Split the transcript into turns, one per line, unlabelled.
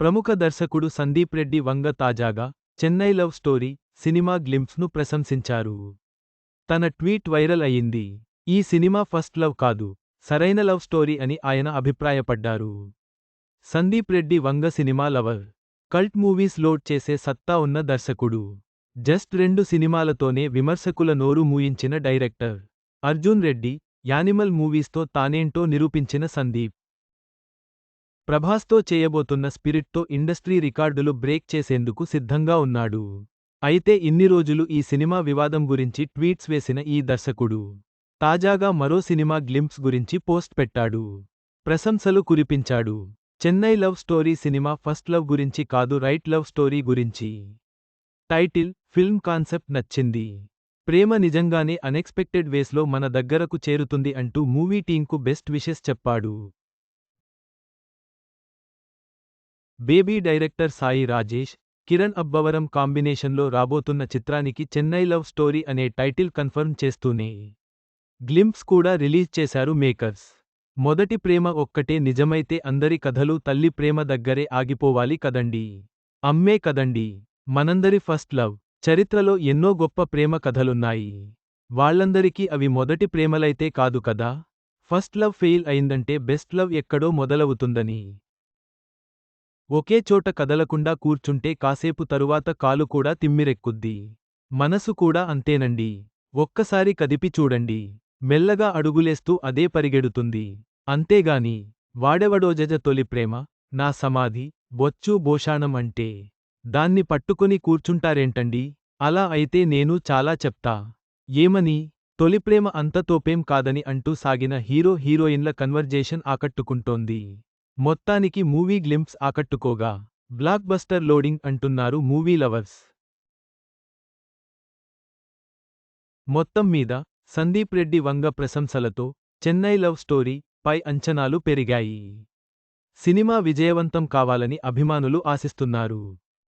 ప్రముఖ దర్శకుడు సందీప్ రెడ్డి వంగ తాజాగా చెన్నై లవ్ స్టోరీ సినిమా గ్లింప్స్ను ప్రశంసించారు. తన ట్వీట్ వైరల్ అయింది ఈ సినిమా ఫస్ట్ లవ్ కాదు సరైన లవ్ స్టోరీ అని ఆయన అభిప్రాయపడ్డారు. Sandeep Reddy Vanga cinema lover. Cult movies load చేసే సత్తా ఉన్న దర్శకుడు. జస్ట్ రెండు సినిమాలతోనే విమర్శకుల నోరు మూయించిన డైరెక్టర్. అర్జున్ రెడ్డి యానిమల్ మూవీస్తో తానేంటో నిరూపించిన సందీప్. ప్రభాస్తో చేయబోతున్న స్పిరిట్తో ఇండస్ట్రీ రికార్డులు బ్రేక్ చేసేందుకు సిద్ధంగా ఉన్నాడు. అయితే ఇన్ని రోజులు ఈ సినిమా వివాదం గురించి ట్వీట్స్ వేసిన ఈ దర్శకుడు తాజాగా మరో సినిమా గ్లింప్స్ గురించి పోస్ట్ పెట్టాడు. ప్రశంసలు కురిపించాడు. Chennai love story cinema first love గురించి కాదు రైట్ లవ్ స్టోరీ గురించి. టైటిల్ ఫిల్మ్ కాన్సెప్ట్ నచ్చింది. ప్రేమ నిజంగానే అన్ఎక్స్పెక్టెడ్ వేస్లో మన దగ్గరకు చేరుతుంది అంటూ మూవీ టీంకు బెస్ట్ విషెస్ చెప్పాడు. బేబీ డైరెక్టర్ సాయి రాజేష్ కిరణ్ అబ్బవరం కాంబినేషన్లో రాబోతున్న చిత్రానికి చెన్నై లవ్ స్టోరీ అనే టైటిల్ కన్ఫర్మ్ చేస్తూనే గ్లింప్స్ కూడా రిలీజ్ చేశారు మేకర్స్. మొదటి ప్రేమ ఒక్కటే నిజమైతే అందరి కథలు తల్లి ప్రేమ దగ్గరే ఆగిపోవాలి కదండీ. అమ్మే కదండీ. మనందరి ఫస్ట్ లవ్. చరిత్రలో ఎన్నో గొప్ప ప్రేమ కథలున్నాయి. వాళ్ళందరికీ అవి మొదటి ప్రేమలైతే కాదు కదా. ఫస్ట్ లవ్ ఫెయిల్ అయిందంటే బెస్ట్ లవ్ ఎక్కడో మొదలవుతుందని. ఒకే చోట కదలకుండా కూర్చుంటే కాసేపు తరువాత కాలు కూడా తిమ్మిరెక్కుద్ది. మనసు కూడా అంతేనండి. ఒక్కసారి కదిపి చూడండి. మెల్లగా అడుగులేస్తూ అదే పరిగెడుతుంది. అంతేగాని వాడెవడోజజ తొలి ప్రేమ నా సమాధి బొచ్చు భోషాణం అంటే. దాన్ని పట్టుకుని కూర్చుంటారేంటండి? అలా అయితే నేను చాలా చెప్తా. ఏమని? తొలి ప్రేమ అంత తోపేం కాదని అంటూ సాగిన హీరో హీరోయిన్ల కన్వర్జేషన్ ఆకట్టుకుంటోంది. మొత్తానికి మూవీ గ్లింప్స్ ఆకట్టుకోగా బ్లాక్ బస్టర్ లోడింగ్ అంటున్నారు మూవీ లవర్స్. మొత్తం మీద సందీప్ రెడ్డి వంగ ప్రశంసలతో చెన్నై లవ్ స్టోరీ పై అంచనాలు పెరిగాయి. సినిమా విజయవంతం కావాలని అభిమానులు ఆశిస్తున్నారు.